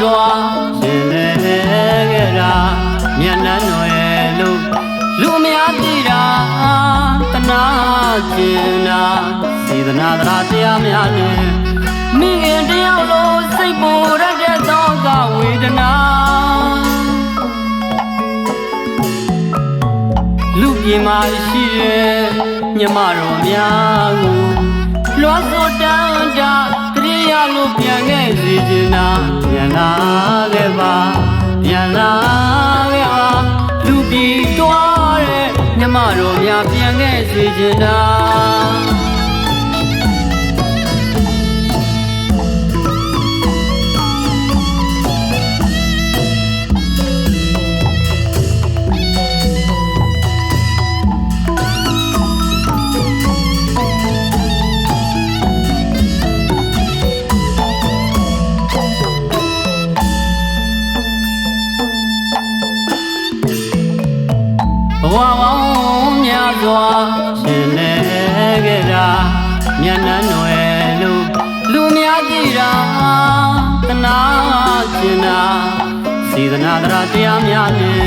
စွာရှင်လေခဲ့တာမျက်နှာနွယ်လို့လူအများသိတာတနာကျင်တာစေတနာတရားတရားများနဲ့မိခင်တယောက်လိုစိတ်ပူရတဲ့သောကဝေဒနာလူပြည်မှာရှိတဲ့မြမတော်များကိုလွှမ်းစောတန်းတာတ ရိယာလိုပြန်ခဲ့စီခြင်းနာပြန်လာခဲ့ပါပြန်လာခဲ့ပါလူပြည်တွားတဲ့မြမတော်များပြန်ခဲ့စီခြင်းနာ ရှင်နေခဲ့တာမျက်နှာနွယ်လို့လူများကြည့်တာတနာကျင်တာစေတနာတရားတရားများနဲ့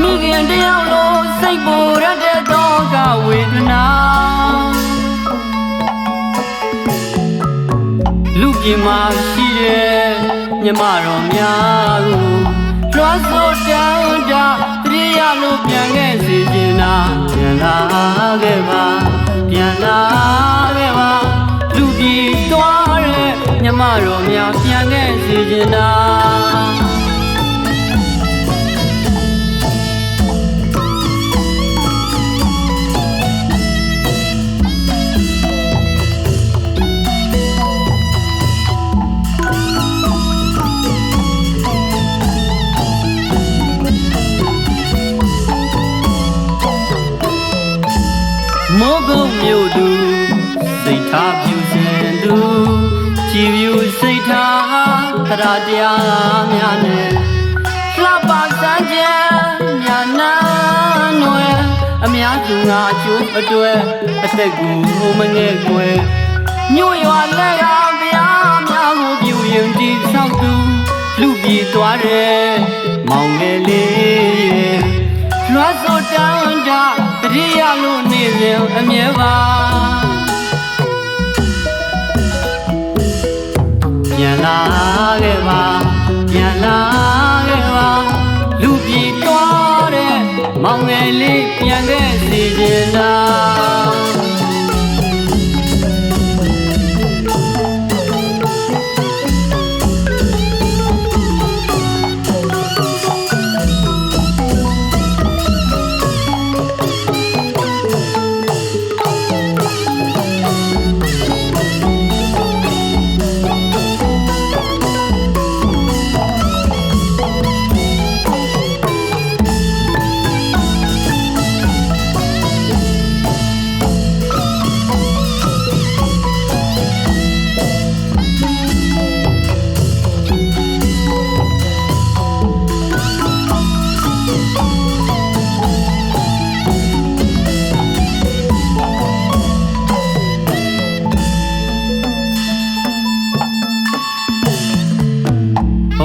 မိခင်တယောက်လိုစိတ်ပူရတဲ့သောကဝေဒနာလူပြည်မှာရှိတဲ့မြမတော်များကို လိုပြန်ခဲ့စီခြင်းနာပြန်လာခဲ့ပါပြန်လာခဲ့ပါလူပြည်တွားတဲ့မြမတော်များပြန်ခဲ့စီခြင်းနာ မိုးကုတ်မြို့သူစိတ်ထားပြူစင်သူကြည်ပြူစိတ်ထားတရားတရားများနဲ့လှပစမ်းကြညာနာနွယ်အများသူငါအကျိုးအတွေ့အသက်ကိုဟိုမငဲ့ကွယ်မြို့ရွာလက်ကဗျာများကိုပြူရင်ဒီဆောက်သူလူပြည်သွားတယ်မောင်ငယ်လေးရဲ့လွှတ်စောတန်းတာတတိယလို့နေစဉ် အမြဲပါပြန်လာခဲ့ပါပြန်လာခဲ့ပါလူပြည်တွားတဲ့မောင်ငယ်လေး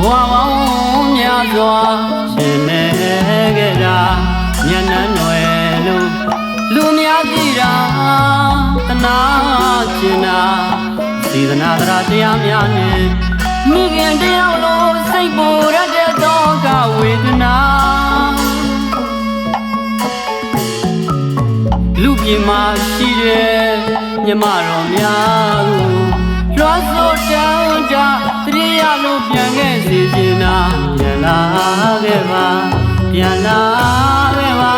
ဝပေါင်းများစွာရှင်နေခဲ့တာမျက်နှာနွယ်လို့လူများကြည့်တာတနာကျင်တာစေတနာတရားတရားများနဲ့မိခင်တယောက်လိုစိတ်ပူရတဲ့သောကဝေဒနာလူပြည်မှာရှိတဲ့မြမတော်များကို လိုပြန်ခဲ့စီခြင်းနာပြန်လာခဲ့ပါပြန်လာခဲ့ပါ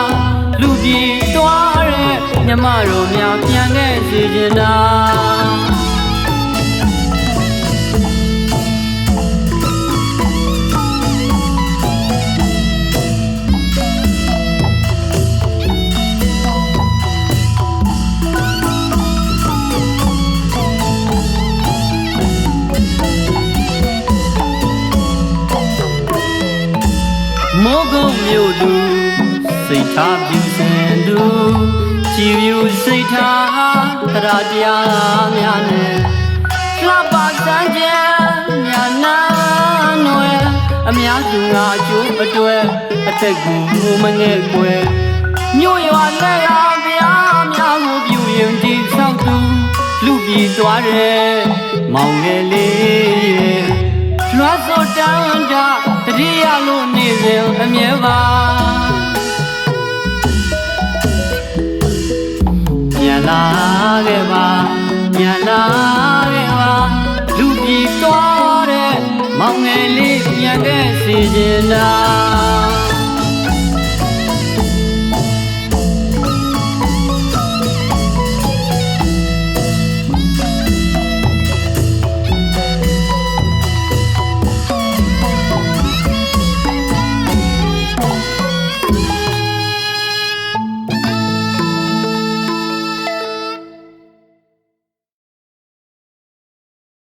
လူပြည်တွားတဲ့မြမတော်များပြန်ခဲ့စီခြင်းနာ မိုးကုတ်မြို့သူစိတ်ထားပြူစင်သူကြည်ပြူစိတ်ထားတရားတရားများနဲ့လှပစမ်းကြညာနာနွယ်အများစုငါအကျိုးအတွက်အသက်ကိုမငဲ့ကွယ်မြို့ရွာလက်ရာဗျာများကိုပြုရင်ဒီဆောက်သူလူပြည်သွားတယ်မောင်ငယ်လေးလွှတ်စောတန်းတာ တတိယလို့နေစဉ်အမြဲပါပြန်လာခဲ့ပါပြန်လာခဲ့ပါလူပြည်တော်တဲ့မောင်ငယ်လေးပြန်ခဲ့စီခြင်းလား